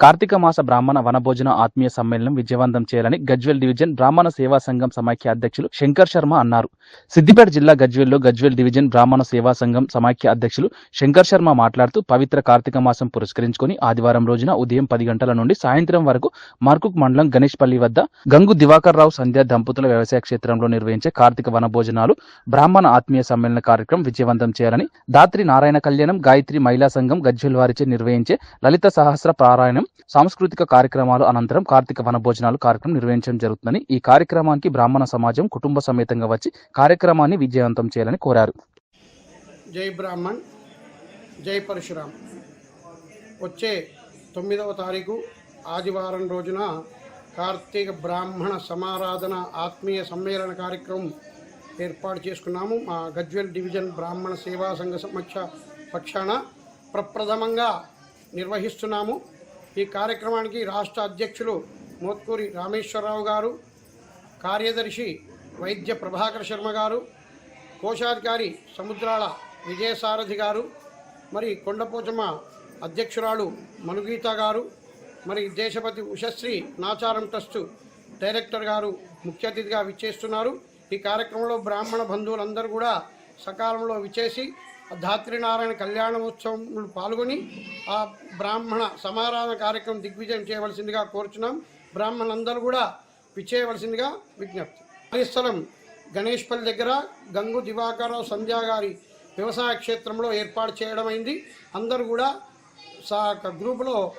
కార్తీక మాస బ్రాహ్మణ వనభోజన ఆత్మీయ సమ్మేళనం విజయవంతం చేయాలని గజ్వెల్ డివిజన్ బ్రాహ్మణ సేవా సంఘం సమాఖ్య అధ్యక్షులు శంకర్ శర్మ అన్నారు. సిద్దిపేట జిల్లా గజ్వెల్లో గజ్వెల్ డివిజన్ బ్రాహ్మణ సేవా సంఘం సమాఖ్య అధ్యక్షులు శంకర్ శర్మ మాట్లాడుతూ పవిత్ర కార్తీక మాసం పురస్కరించుకొని ఆదివారం రోజున ఉదయం పది గంటల నుండి సాయంత్రం వరకు మార్కుక్ మండలం గణేష్పల్లి వద్ద గంగు దివాకర్ రావు సంధ్య దంపతుల వ్యవసాయ క్షేత్రంలో నిర్వహించే కార్తీక వనభోజనాలు బ్రాహ్మణ ఆత్మీయ సమ్మేళన కార్యక్రమం విజయవంతం చేయాలని దాత్రి నారాయణ కళ్యాణం గాయత్రి మహిళా సంఘం గజ్వెల్ వారిచే నిర్వహించే లలిత సహస్ర పారాయణం సాంస్కృతిక కార్యక్రమాలు అనంతరం కార్తీక వనభోజనాలు కార్యక్రమం నిర్వహించడం జరుగుతుందని ఈ కార్యక్రమానికి బ్రాహ్మణ సమాజం కుటుంబ సమేతంగా వచ్చి కార్యక్రమాన్ని విజయవంతం చేయాలని కోరారు. జై బ్రాహ్మణ్ జై పరశురామ్. వచ్చే తొమ్మిదవ తారీఖు ఆదివారం రోజున కార్తీక బ్రాహ్మణ సమారాధన ఆత్మీయ సమ్మేళన కార్యక్రమం ఏర్పాటు చేసుకున్నాము. మా గజ్వెల్ డివిజన్ బ్రాహ్మణ సేవా సంఘ సమక్ష పక్షాన ప్రప్రథమంగా నిర్వహిస్తున్నాము. ఈ కార్యక్రమానికి రాష్ట్ర అధ్యక్షులు మోత్కూరి రామేశ్వరరావు గారు కార్యదర్శి వైద్య ప్రభాకర్ శర్మ గారు కోశాధికారి సముద్రాల విజయసారథి గారు మరి కొండపోచమ్మ అధ్యక్షురాలు మనుగీత గారు మరి దేశపతి ఉషశ్రీ నాచారం ట్రస్టు డైరెక్టర్ గారు ముఖ్య అతిథిగా విచ్చేస్తున్నారు. ఈ కార్యక్రమంలో బ్రాహ్మణ బంధువులందరూ కూడా సకాలంలో విచ్చేసి ధాత్రినారాయణ కళ్యాణోత్సవంలో పాల్గొని ఆ బ్రాహ్మణ సమారాధన కార్యక్రమం దిగ్విజయం చేయవలసిందిగా కోరుచున్నాం. బ్రాహ్మణులందరూ కూడా విచ్చేయవలసిందిగా విజ్ఞప్తి. కార్యస్థలం గణేష్పల్లి దగ్గర గంగు దివాకరరావు సంధ్యా గారి వ్యవసాయ క్షేత్రంలో ఏర్పాటు చేయడమైంది. అందరూ కూడా సా గ్రూపులో